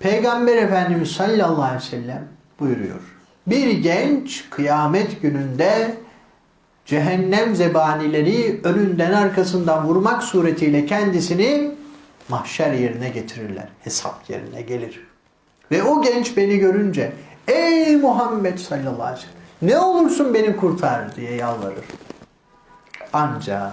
Peygamber Efendimiz sallallahu aleyhi ve sellem buyuruyor. Bir genç kıyamet gününde cehennem zebanileri önünden arkasından vurmak suretiyle kendisini mahşer yerine getirirler. Hesap yerine gelir. Ve o genç beni görünce ey Muhammed sallallahu aleyhi ve sellem ne olursun beni kurtar diye yalvarır. Ancak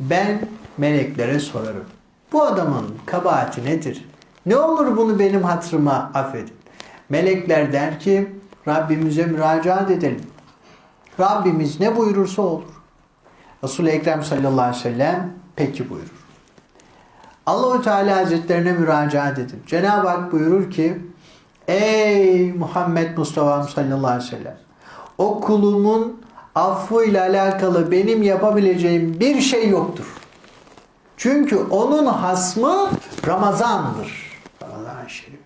ben meleklere sorarım. Bu adamın kabahati nedir? Ne olur bunu benim hatırıma affedin. Melekler der ki Rabbimize müracaat edelim. Rabbimiz ne buyurursa olur. Resul-i Ekrem sallallahu aleyhi ve sellem peki buyurur. Allahu Teala Hazretlerine müracaat edin. Cenab-ı Hak buyurur ki Ey Muhammed Mustafa sallallahu aleyhi ve sellem o kulumun affıyla alakalı benim yapabileceğim bir şey yoktur. Çünkü onun hasmı Ramazan'dır. Ramazan-ı Şerif.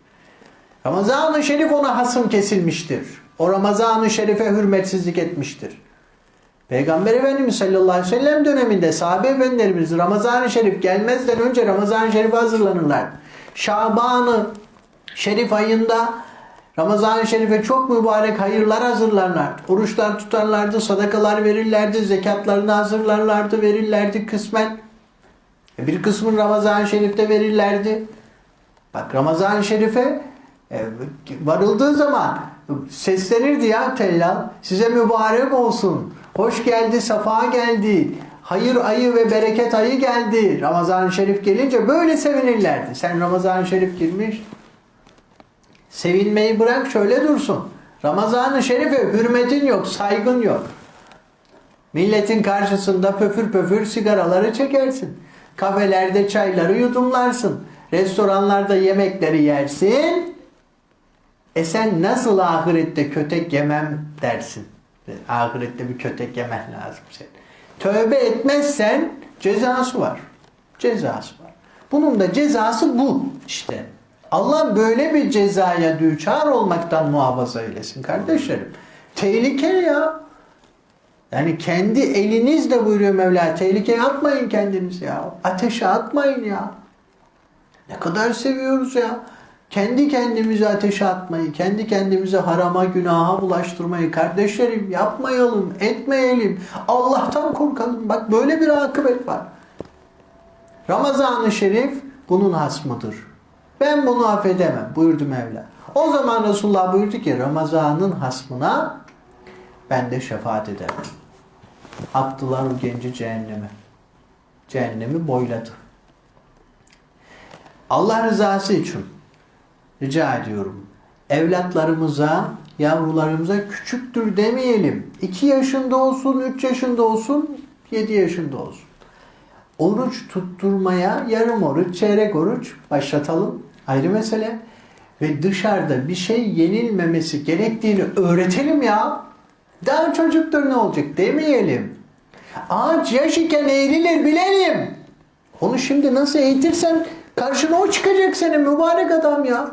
Ramazan-ı Şerif ona hasım kesilmiştir. O Ramazan-ı Şerif'e hürmetsizlik etmiştir. Peygamber Efendimiz sallallahu aleyhi ve sellem döneminde sahabe efendilerimiz Ramazan-ı Şerif gelmezden önce Ramazan-ı Şerif'e hazırlanırlar. Şaban-ı Şerif ayında Ramazan-ı Şerif'e çok mübarek hayırlar hazırlarlar. Oruçlar tutarlardı, sadakalar verirlerdi, zekatlarını hazırlarlardı, verirlerdi kısmen. E, Bir kısmını Ramazan-ı Şerif'te verirlerdi. Bak Ramazan-ı Şerif'e e, varıldığı zaman seslenirdi ya tellal. Size mübarek olsun. Hoş geldi, safa geldi. Hayır ayı ve bereket ayı geldi. Ramazan-ı Şerif gelince böyle sevinirlerdi. Sen Ramazan-ı Şerif girmiş. Sevinmeyi bırak şöyle dursun. Ramazan-ı Şerif'e hürmetin yok, saygın yok. Milletin karşısında pöfür pöfür sigaraları çekersin. Kafelerde çayları yudumlarsın. Restoranlarda yemekleri yersin. E sen nasıl ahirette kötek yemem dersin. Ahirette bir kötek yemen lazım senin. Tövbe etmezsen cezası var. Cezası var. Bunun da cezası bu işte. Allah böyle bir cezaya düçar olmaktan muhafaza eylesin kardeşlerim. Tehlike ya. Yani kendi elinizle buyuruyor Mevla. Tehlikeye atmayın kendinizi ya. Ateşe atmayın ya. Ne kadar seviyoruz ya. Kendi kendimizi ateşe atmayı, kendi kendimizi harama, günaha bulaştırmayı kardeşlerim yapmayalım, etmeyelim. Allah'tan korkalım. Bak böyle bir akıbet var. Ramazan-ı Şerif bunun hasmıdır. Ben bunu affedemem buyurdu Mevla. O zaman Resulullah buyurdu ki Ramazan'ın hasmına ben de şefaat ederim. Attılar o genci cehenneme. Cehennemi boyladı. Allah rızası için rica ediyorum. Evlatlarımıza, yavrularımıza küçüktür demeyelim. 2 yaşında olsun, 3 yaşında olsun, 7 yaşında olsun. Oruç tutturmaya yarım oruç, çeyrek oruç başlatalım. Ayrı mesele. Ve dışarıda bir şey yenilmemesi gerektiğini öğretelim ya. Daha çocuktur ne olacak demeyelim. Ağaç yaş iken eğrilir bilelim. Onu şimdi nasıl eğitirsen karşına o çıkacak senin mübarek adam ya.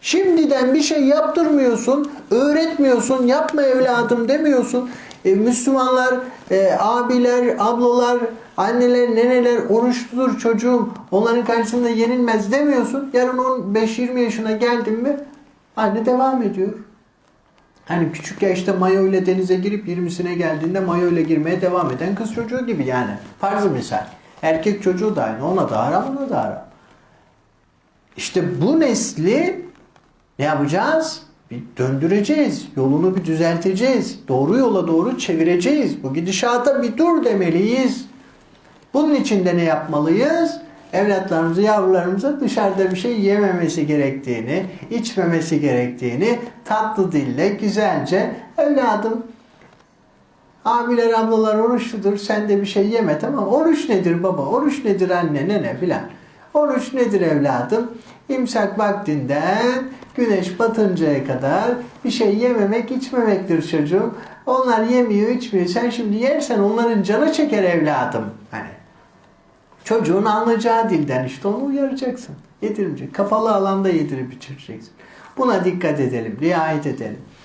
Şimdiden bir şey yaptırmıyorsun, öğretmiyorsun, yapma evladım demiyorsun. E, Müslümanlar, e, abiler, ablalar, anneler, neneler oruçludur çocuğum. Onların karşısında yenilmez demiyorsun. Yarın 15-20 yaşına geldin mi aynı devam ediyor. Hani küçük yaşta mayo ile denize girip 20'sine geldiğinde mayo ile girmeye devam eden kız çocuğu gibi yani. Farzı misal. Erkek çocuğu da aynı. Ona da haram, ona da haram. İşte bu nesli ne yapacağız? Bir döndüreceğiz. Yolunu bir düzelteceğiz. Doğru yola doğru çevireceğiz. Bu gidişata bir dur demeliyiz. Bunun için de ne yapmalıyız? Evlatlarımızı, yavrularımıza dışarıda bir şey yememesi gerektiğini, içmemesi gerektiğini tatlı dille, güzelce evladım abiler, ablalar oruçludur, sen de bir şey yeme tamam Oruç nedir baba, oruç nedir anne, nene filan. Oruç nedir evladım? İmsak vaktinden güneş batıncaya kadar bir şey yememek, içmemektir çocuğum. Onlar yemiyor, içmiyor. Sen şimdi yersen onların canı çeker evladım. Hani çocuğun anlayacağı dilden işte onu uyaracaksın. Yedirmeyecek. Kapalı alanda yedirip içireceksin. Buna dikkat edelim, riayet edelim.